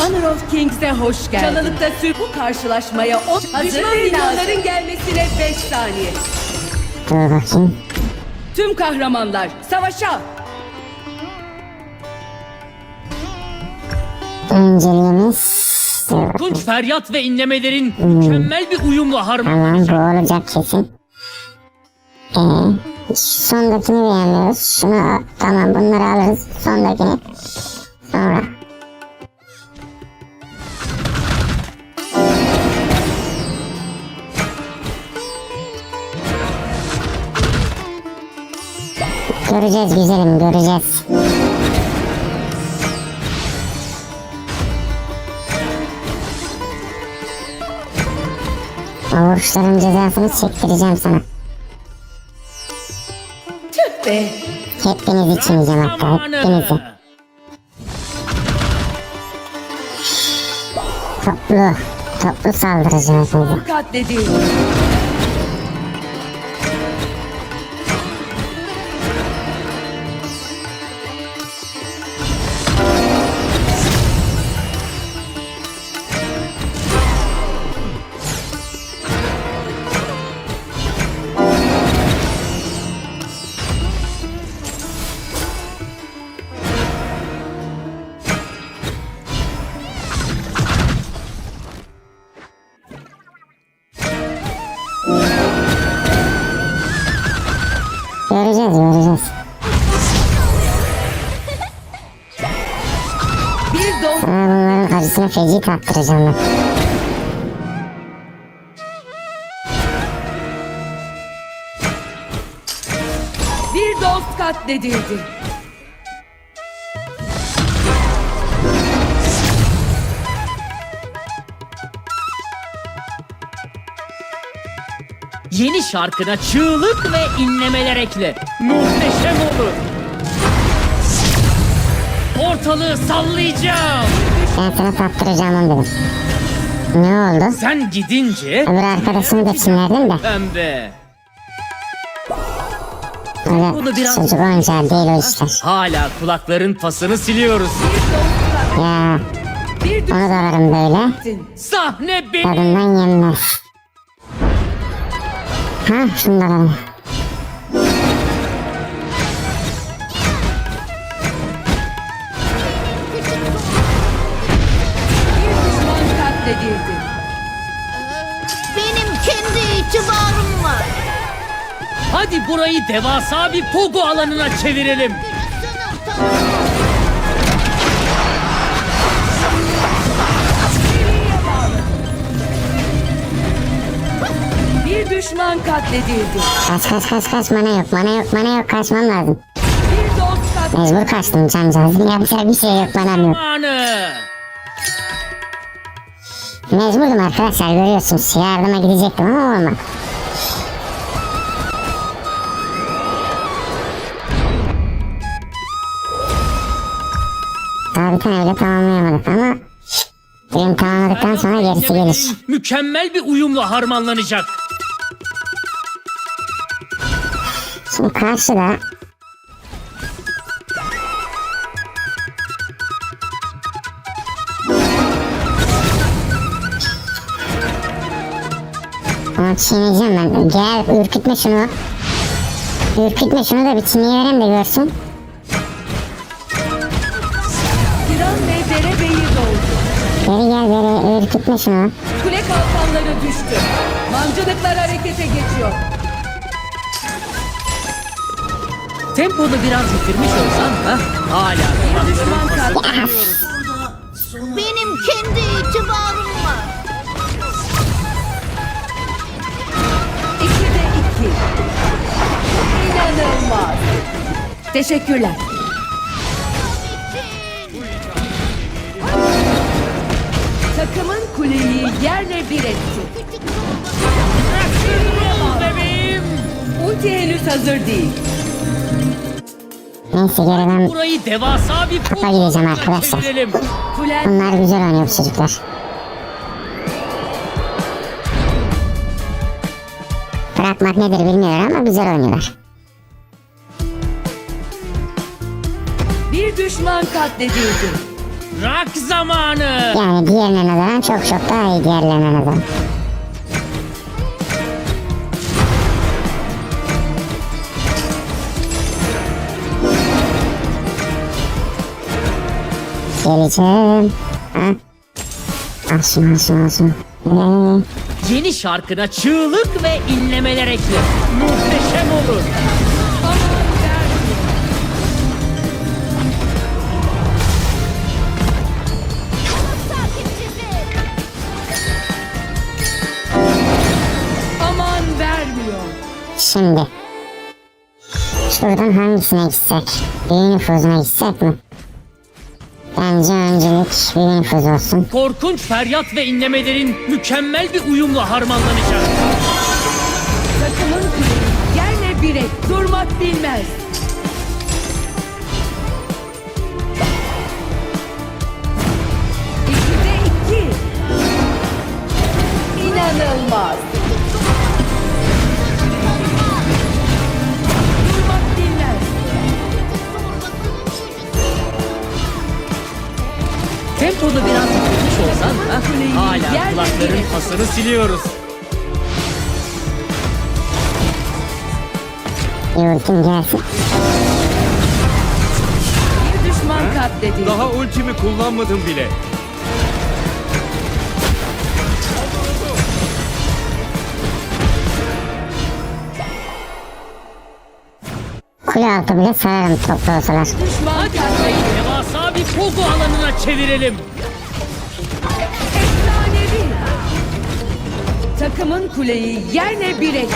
Honor of Kings'e hoş geldin. Çalılıkta sür bu karşılaşmaya o Düşman milyonların gelmesine 5 saniye. Tüm kahramanlar savaşa. Önceliğimiz... Tunç feryat ve inlemelerin mükemmel bir uyumla harman. Tamam bu olacak kesin. Ee, sondakini beğenmiyoruz. Şunu tamam bunları alırız. Sondakini. Sonra. Göreceğiz güzelim göreceğiz. O vuruşların cezasını çektireceğim sana. Tüh be. Hepiniz için yiyeceğim hatta hepinizi. Toplu, toplu saldıracağım hepinize. Katledildi. Acısını feci tattıracağım ben. bir dost katledildi. Yeni şarkına çığlık ve inlemeler ekle. Muhteşem olur. Ortalığı sallayacağım. Ben sana tattıracağım onu dedim. Ne oldu? Sen gidince Öbür arkadaşımı da çimlerdim de. pembe. Öyle Bunu biraz- çocuk oyuncağı değil o işler. Hala kulakların pasını siliyoruz. Ya onu da alırım böyle. Sahne benim. Tadından yenmez. Ha şunu katledildi. Benim kendi itibarım var. Hadi burayı devasa bir pogo alanına çevirelim. Bir düşman katledildi. Kaç kaç kaç kaç mana yok mana yok mana yok kaçmam lazım. Bir dost katledildi. Mecbur kaçtım cancağızım yapacak bir şey yok manam yok. Anı. Mecburdum arkadaşlar görüyorsunuz yardıma gidecektim ama olmadı. Daha bir tane bile tamamlayamadık ama Birini tamamladıktan sonra gerisi gelir. Mükemmel bir uyumla harmanlanacak. Şimdi karşıda Onu çiğneyeceğim ben. Gel ürkütme şunu. Ürkütme şunu da bir çiğneyiverem de görsün. Geri gel geri ürkütme şunu. Kule kalkanları düştü. Mancınıklar harekete geçiyor. Temponu biraz yitirmiş olsan da hala Bir düşman katledildi. Benim kendi itibarım Teşekkürler. Takımın kuleyi yerle bir etti. Bebeğim. Ulti henüz hazır değil. Neyse geriden Burayı devasa bir Kafa gideceğim arkadaşlar. çevirelim. Kulen bunlar güzel oynuyor bu çocuklar. Bırakmak nedir bilmiyorum ama güzel oynuyorlar. Bir düşman katledildi. Rak zamanı. Yani diğerine nazaran çok çok daha iyi diğerlerine nazaran. Geleceğim. Ha? Al şunu. Ee, Yeni şarkına çığlık ve inlemeler ekle. Muhteşem olur. Şimdi. Şuradan hangisine gitsek? Büyü nüfuzuna gitsek mi? Bence öncelik büyü nüfuz olsun. Korkunç feryat ve inlemelerin mükemmel bir uyumla harmanlanacak. Takımın kuleyi yerle bir et. Durmak bilmez. Pasını siliyoruz. Bir ultim gelsin. Bir düşman katledildi. Daha ultimi kullanmadım bile. Kule altı bile sararım toplu olsalar. Düşman katledildi. Devasa bir pogo alanına çevirelim. Takımın kuleyi yerle bir etti.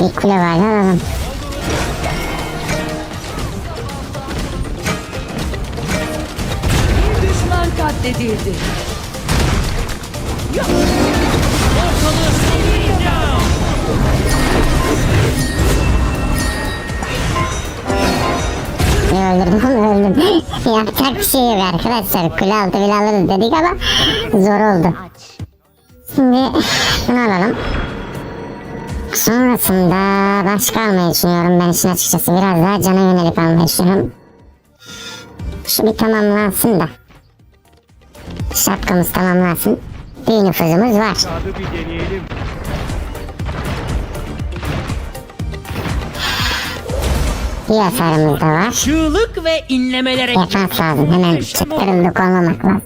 Bir kule var alalım. Bir düşman katledildi. Ortalığı Ne öldürdüm onu öldüm. Yapacak bir şey yok arkadaşlar. Kule altı bile alırız dedik ama zor oldu. Şimdi bunu alalım. Sonrasında başka almayı düşünüyorum ben işin açıkçası. Biraz daha cana yönelik almayı düşünüyorum. Şu bir tamamlansın da. Şapkamız tamamlansın. Bir nüfuzumuz var. Bir hasarımız da var. Çığlık ve inlemeler ekle. Defans lazım. Hemen çıtırımlık olmamak lazım.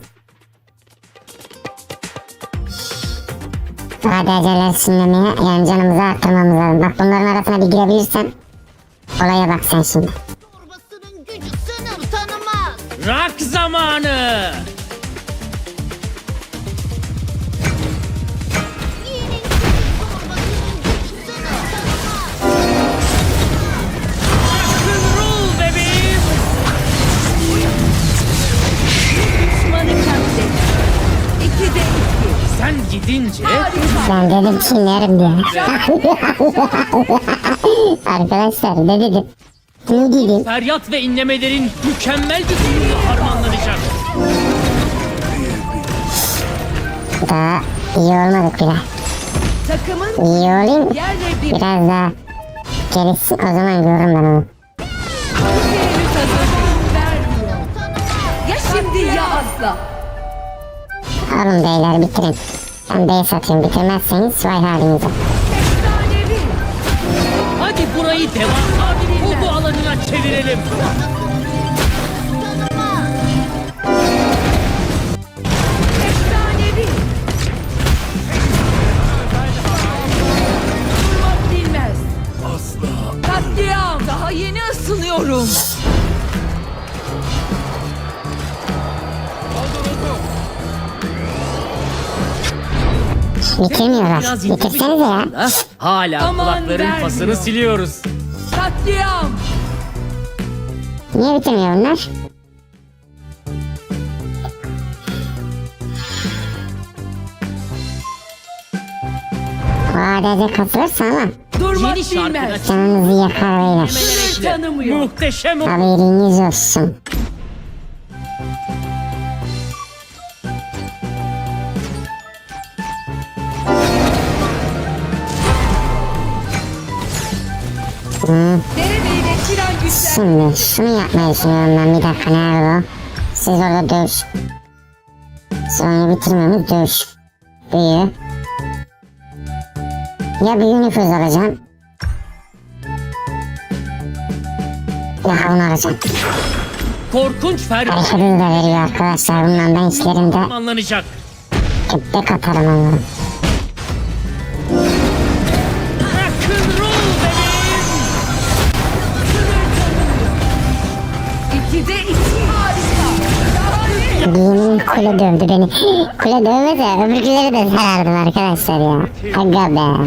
Hadi acele sinirlemeye yani canımızı arttırmamız lazım. Bak bunların arasına bir girebilirsen olaya bak sen şimdi. Torbasının gücü sınır tanımaz. Rak zamanı. Gidince. Ben dedim ki inerim diye. Arkadaşlar ne dedim? Ne dedim? feryat ve inlemelerin mükemmel bir uyumla harmanlanacak. Daha iyi olmadık bile. Takımın İyi olayım. Biraz daha gelişsin o zaman görürüm ben onu. Ya şimdi ya asla. Alın beyler bitirin. Ben bey satıyorum bitirmezseniz vay halinize. Efsanevi. Hadi burayı devasa bir pogo alanına çevirelim. Efsanevi. Durmak bilmez. Asla. Katliam. Daha yeni ısınıyorum. Bitirmiyorlar. Biraz yıkılmış Bitirsenize ya. Hala Aman kulakların vermiyor. pasını siliyoruz. Katliam. Niye bitirmiyor bunlar? O ADC kasılırsa ama Durmak Yeni bilmez. canınızı yakar beyler. Sınır tanımıyor. Muhteşem. Haberiniz olsun. Hmm. Şimdi şunu yapmayı düşünüyorum ben bir dakika nerede o? Siz orada dövüş. Siz oyunu bitirmemiz dövüş. Büyü. Ya büyü nüfuz alacağım. Ya bunu alacağım. Korkunç feryat Hareket hızı da veriyor arkadaşlar. Bundan ben işlerimde harmanlanacak. tek atarım onları. Kule dövdü beni. Kule dövmese öbürküleri de sarardım arkadaşlar ya. Aga be.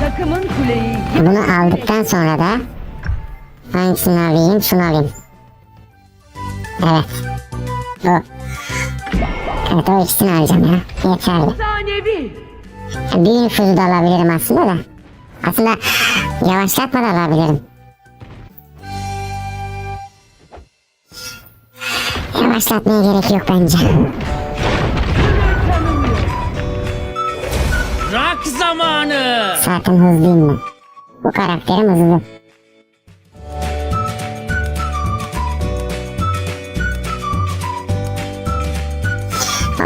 Takımın kuleyi Bunu aldıktan sonra da hangisini alayım? Şunu alayım. Evet. Bu. Evet o ikisini alacağım ya. Yeterli. efsanevi. Bir nüfuzu da alabilirim aslında da. Aslında yavaşlatma da alabilirim. Yavaşlatmaya gerek yok bence. Rock zamanı. Zaten hızlıyım ben. Bu karakterim hızlı.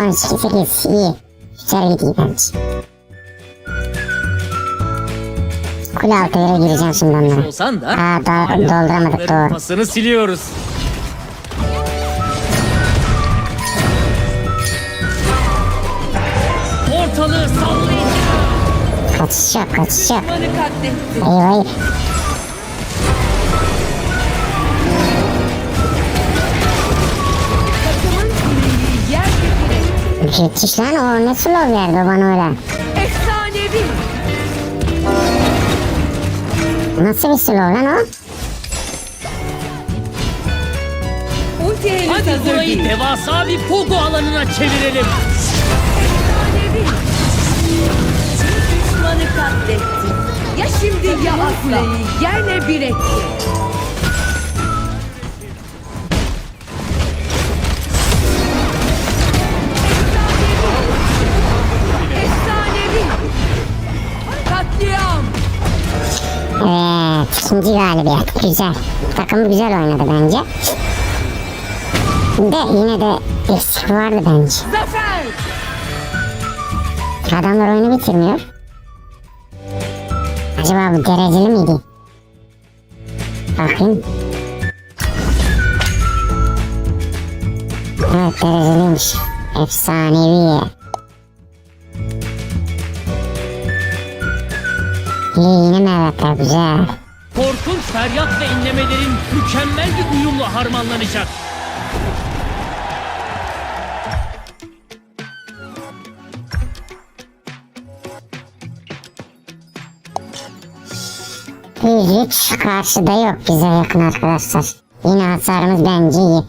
İki sekiz iyi. Güzel gidiyor bence. Kule altı yere gireceğim şimdi onlara. Olsan da Aa da, dolduramadık doğru. pasını siliyoruz. Kaçış yok kaçış yok. Dibine. Geçiş lan o ne slow verdi bana öyle. Efsanevi. Nasıl bir slow lan o? Hadi burayı devasa bir pogo alanına çevirelim. Şimdi ya. Kuleyi yerle bir etti. Evet ikinci galibiyet güzel. Takım güzel oynadı bence. De yine de eksik vardı bence. Zafer. Adamlar oyunu bitirmiyor. Acaba bu dereceli miydi? Bakayım. Evet dereceliymiş. Efsanevi. İyi yine meyvetler güzel. Korkunç feryat ve inlemelerin mükemmel bir uyumla harmanlanacak. Hiç karşıda yok bize yakın arkadaşlar. Yine hasarımız bence iyi.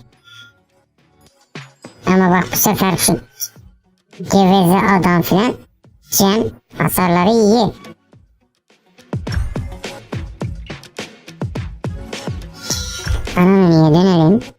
Ama bak bu sefer şu geveze adam filan Cem hasarları iyi. Ananı niye dönelim?